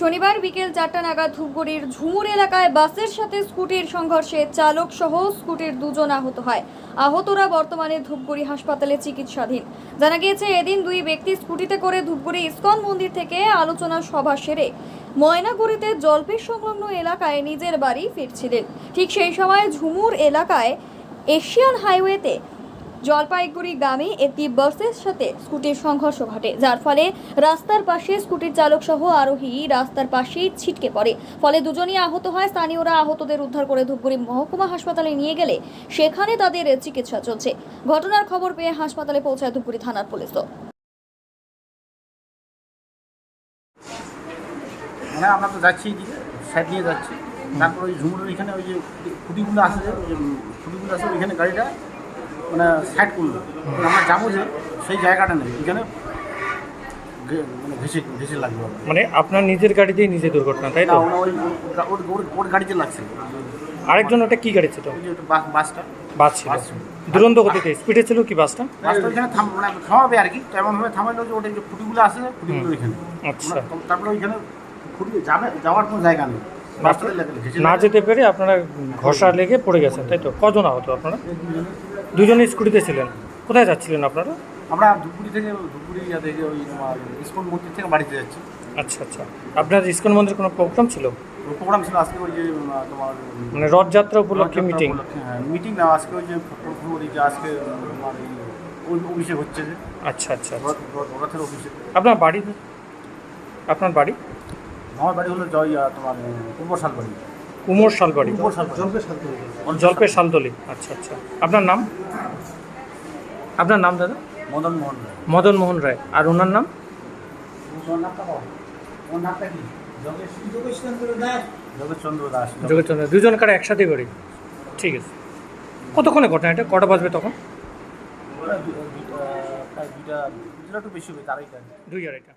শনিবার বিকেল চারটা নাগাদ ধূপগুড়ির ঝুমুর এলাকায় বাসের সাথে স্কুটির সংঘর্ষে চালক সহ স্কুটির দুজন আহত হয়। আহতরা বর্তমানে ধূপগুড়ি হাসপাতালে চিকিৎসাধীন। জানা গিয়েছে, এদিন দুই ব্যক্তি স্কুটিতে করে ধূপগুড়ি ইস্কন মন্দির থেকে আলোচনা সভা সেরে ময়নাগুড়িতে জলপেশ সংলগ্ন এলাকায় নিজের বাড়ি ফিরছিলেন। ঠিক সেই সময় ঝুমুর এলাকায় এশিয়ান হাইওয়েতে জলপাইগুড়ি গ্রামে একটি বাসের সাথে স্কুটির সংঘর্ষ ঘটে, যার ফলে রাস্তার পাশে স্কুটির চালক সহ আরোহী রাস্তার পাশেই ছিটকে পড়ে। ফলে দুজনই আহত হয়, স্থানীয়রা আহতদের উদ্ধার করে ধূপগুড়ি মহকুমা হাসপাতালে নিয়ে গেলে সেখানে তাদের চিকিৎসা চলছে। ঘটনার খবর পেয়ে হাসপাতালে পৌঁছায় ধূপগুড়ি থানার পুলিশও মানে আমরা তো যাচ্ছি সাইড দিয়ে যাচ্ছি। তারপর ওই ঝুমুরের এখানে ওই যে খুঁটিগুলো যে খুঁটিগুলো আছে ওইখানে গাড়িটা। মানে সাইড করল। আমরা যাব যে সেই জায়গাটা নেই এখানে মানে। মানে আপনার নিজের গাড়িতেই নিজে দুর্ঘটনা তাই না তো? ওরা ওর- গাড়িতে লাগছে আরেকজন ওটা কি গাড়ি ছিল? বাসটা। বাস ছিল। দুরন্ত গতিতে স্পিডে ছিল কি বাসটা? বাসটা ওইখানে থাম মানে থামাবে আর কি তো এমনভাবে থামাইলো যে ওটা যে খুঁটিগুলো আছে খুঁটিগুলো ওইখানে। আচ্ছা। তারপরে ওইখানে খুঁটি যাবে যাওয়ার কোনো জায়গা নেই। না যেতে পেরে আপনারা ঘষা লেগে পড়ে গেছেন তাই তো? কজন আহত আপনারা? দুজনে স্কুটিতে ছিলেন। কোথায় যাচ্ছিলেন আপনারা? আমরা ধুপগুড়ি থেকে ধুপগুড়ি ইয়া থেকে ওই তোমার ইস্কন মন্দির থেকে বাড়িতে যাচ্ছি। আচ্ছা আচ্ছা। আপনার ইস্কন মন্দির কোনো প্রোগ্রাম ছিল? প্রোগ্রাম ছিল আজকে ওই যে তোমার মানে রথযাত্রা উপলক্ষে মিটিং মিটিং না আজকে ওই যে যে আজকে তোমার অভিষেক হচ্ছে যে। আচ্ছা আচ্ছা আচ্ছা। রথ- রথ- রথের অভিষেক আপনার বাড়ি? আপনার বাড়ি? আমার বাড়ি হলো জয় তোমার পূর্ব শালবাড়ি কুমোর শালবাড়ি জলপের শালতলি। আচ্ছা আচ্ছা। আপনার নাম? আপনার নাম দাদা? মদন মোহন রায়। মদন মোহন রায়। আর ওনার নাম? যোগেশচন্দ্র দাস। যোগেশচন্দ্র দুজন কারা একসাথে করি? ঠিক আছে। কতক্ষণে ঘটনা এটা? কটা বাজবে তখন? দুই আড়াইটা।